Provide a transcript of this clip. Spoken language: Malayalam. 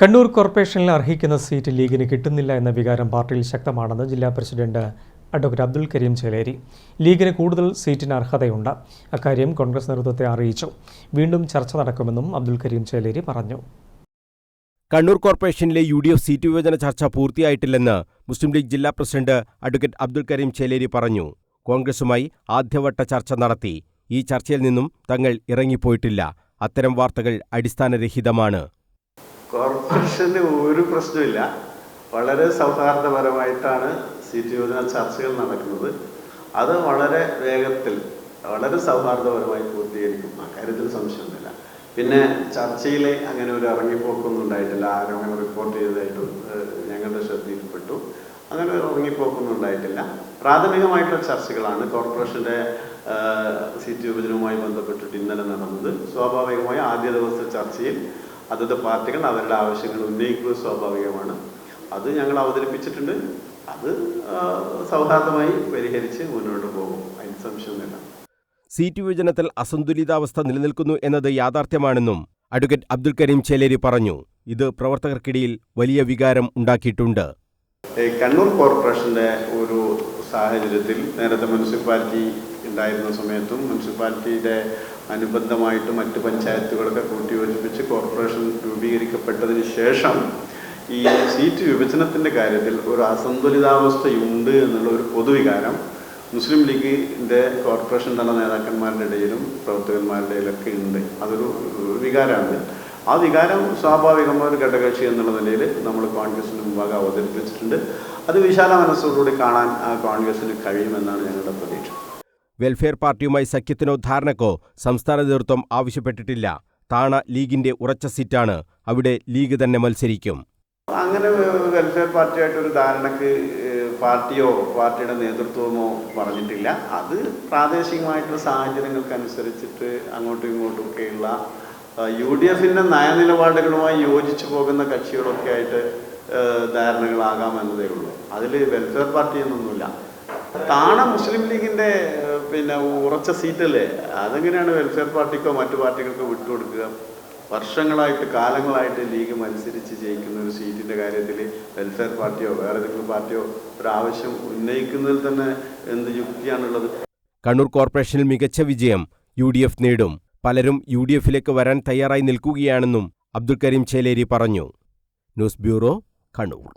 കണ്ണൂർ കോർപ്പറേഷനിൽ അർഹിക്കുന്ന സീറ്റ് ലീഗിന് കിട്ടുന്നില്ല എന്ന വികാരം പാർട്ടിയിൽ ശക്തമാണെന്ന് ജില്ലാ പ്രസിഡന്റ് അഡ്വക്കേറ്റ് അബ്ദുൽ കരീം ചേലേരി. ലീഗിന് കൂടുതൽ സീറ്റിന് അർഹതയുണ്ട്. അക്കാര്യം കോൺഗ്രസ് നേതൃത്വത്തെ അറിയിച്ചു. വീണ്ടും ചർച്ച നടക്കുമെന്നും അബ്ദുൽ കരീം ചേലേരി പറഞ്ഞു. കണ്ണൂർ കോർപ്പറേഷനിലെ യു ഡി എഫ് സീറ്റ് വിഭജന ചർച്ച പൂർത്തിയായിട്ടില്ലെന്ന് മുസ്ലിം ലീഗ് ജില്ലാ പ്രസിഡന്റ് അഡ്വക്കേറ്റ് അബ്ദുൽ കരീം ചേലേരി പറഞ്ഞു. കോൺഗ്രസുമായി ആദ്യവട്ട ചർച്ച നടത്തി. ഈ ചർച്ചയിൽ നിന്നും തങ്ങൾ ഇറങ്ങിപ്പോയിട്ടില്ല. അത്തരം വാർത്തകൾ അടിസ്ഥാനരഹിതമാണ്. കോർപ്പറേഷന് ഒരു പ്രശ്നമില്ല വളരെ സൗഹാർദ്ദപരമായിട്ടാണ് സീറ്റ് യോജന ചർച്ചകൾ നടക്കുന്നത്. അത് വളരെ വേഗത്തിൽ വളരെ സൗഹാർദ്ദപരമായി പൂർത്തീകരിക്കും. അക്കാര്യത്തിൽ സംശയമൊന്നുമില്ല. പിന്നെ ചർച്ചയിൽ അങ്ങനെ ഒരു ഇറങ്ങിപ്പോക്കൊന്നും ഉണ്ടായിട്ടില്ല. ആരും അങ്ങനെ റിപ്പോർട്ട് ചെയ്തതായിട്ടും ഞങ്ങളുടെ ശ്രദ്ധയിൽപ്പെട്ടു. അങ്ങനെ ഒരു ഇറങ്ങിപ്പോക്കൊന്നും ഉണ്ടായിട്ടില്ല. പ്രാഥമികമായിട്ടുള്ള ചർച്ചകളാണ് കോർപ്പറേഷന്റെ സീറ്റ് വിഭജനവുമായി ബന്ധപ്പെട്ടിട്ട് ഇന്നലെ നടന്നത്. സ്വാഭാവികമായി ആദ്യ ദിവസത്തെ ചർച്ചയിൽ അതത് പാർട്ടികൾ അവരുടെ ആവശ്യങ്ങൾ ഉന്നയിക്കുക സ്വാഭാവികമാണ്. അത് ഞങ്ങൾ അവതരിപ്പിച്ചിട്ടുണ്ട്. അത് സൗഹാർദ്ദമായി പരിഹരിച്ച് മുന്നോട്ട് പോകും. അതിന് സംശയമൊന്നുമില്ല. സീറ്റ് വിഭജനത്തിൽ അസന്തുലിതാവസ്ഥ നിലനിൽക്കുന്നു എന്നത് യാഥാർത്ഥ്യമാണെന്നും അഡ്വക്കേറ്റ് അബ്ദുൽ കരീം ചേലേരി പറഞ്ഞു. ഇത് പ്രവർത്തകർക്കിടയിൽ വലിയ വികാരം ഉണ്ടാക്കിയിട്ടുണ്ട്. കണ്ണൂർ കോർപ്പറേഷന്റെ ഒരു സാഹചര്യത്തിൽ നേരത്തെ മുനിസിപ്പാലിറ്റി ഉണ്ടായിരുന്ന സമയത്തും മുനിസിപ്പാലിറ്റിയുടെ അനുബന്ധമായിട്ട് മറ്റ് പഞ്ചായത്തുകളൊക്കെ കൂട്ടിയോജിപ്പിച്ച് കോർപ്പറേഷൻ രൂപീകരിക്കപ്പെട്ടതിന് ശേഷം ഈ സീറ്റ് വിഭജനത്തിന്റെ കാര്യത്തിൽ ഒരു അസന്തുലിതാവസ്ഥയുണ്ട് എന്നുള്ള ഒരു പൊതുവികാരം മുസ്ലിം ലീഗിന്റെ കോർപ്പറേഷൻ തല നേതാക്കന്മാരുടെ ഇടയിലും പ്രവർത്തകന്മാരുടെ ഇടയിലൊക്കെ ഉണ്ട്. അതൊരു വികാരമാണ്. ആ വികാരം സ്വാഭാവികമായ ഒരു ഘടകകക്ഷി എന്നുള്ള നിലയിൽ നമ്മൾ കോൺഗ്രസിന് മുമ്പാകെ അവതരിപ്പിച്ചിട്ടുണ്ട്. അത് വിശാല മനസ്സോടുകൂടി കാണാൻ ആ കോൺഗ്രസിന് കഴിയുമെന്നാണ് ഞങ്ങളുടെ പ്രതീക്ഷ. വെൽഫെയർ പാർട്ടിയുമായി സഖ്യത്തിനോ ധാരണക്കോ സംസ്ഥാന നേതൃത്വം ആവശ്യപ്പെട്ടിട്ടില്ല. താണ ലീഗിന്റെ ഉറച്ച സീറ്റാണ്. അവിടെ ലീഗ് തന്നെ മത്സരിക്കും. അങ്ങനെ വെൽഫെയർ പാർട്ടിയായിട്ട് ഒരു ധാരണക്ക് പാർട്ടിയോ പാർട്ടിയുടെ നേതൃത്വമോ പറഞ്ഞിട്ടില്ല. അത് പ്രാദേശികമായിട്ടുള്ള സാഹചര്യങ്ങൾക്കനുസരിച്ചിട്ട് അങ്ങോട്ടും ഇങ്ങോട്ടും ഒക്കെയുള്ള യു ഡി എഫിന്റെ നയനിലപാടുകളുമായി യോജിച്ചു പോകുന്ന കക്ഷികളൊക്കെ ആയിട്ട് ധാരണകളാകാമെന്നതേ ഉള്ളൂ. അതിൽ വെൽഫെയർ പാർട്ടി എന്നൊന്നുമില്ല താണ മുസ്ലിം ലീഗിന്റെ പിന്നെ ഉറച്ച സീറ്റല്ലേ? അതെങ്ങനെയാണ് വെൽഫെയർ പാർട്ടിക്കോ മറ്റു പാർട്ടികൾക്കോ വിട്ടുകൊടുക്കുക? വർഷങ്ങളായിട്ട് കാലങ്ങളായിട്ട് ലീഗ് മത്സരിച്ച് ജയിക്കുന്ന ഒരു സീറ്റിന്റെ കാര്യത്തിൽ വെൽഫെയർ പാർട്ടിയോ വേറെ ഏതെങ്കിലും പാർട്ടിയോ ഒരു ആവശ്യം ഉന്നയിക്കുന്നതിൽ തന്നെ എന്ത് യുക്തിയാണുള്ളത്? കണ്ണൂർ കോർപ്പറേഷനിൽ മികച്ച വിജയം യു നേടും. പലരും യു ഡി എഫിലേക്ക് വരാൻ തയ്യാറായി നിൽക്കുകയാണെന്നും അബ്ദുൽ കരീം ചേലേരി പറഞ്ഞു. News bureau Kannur.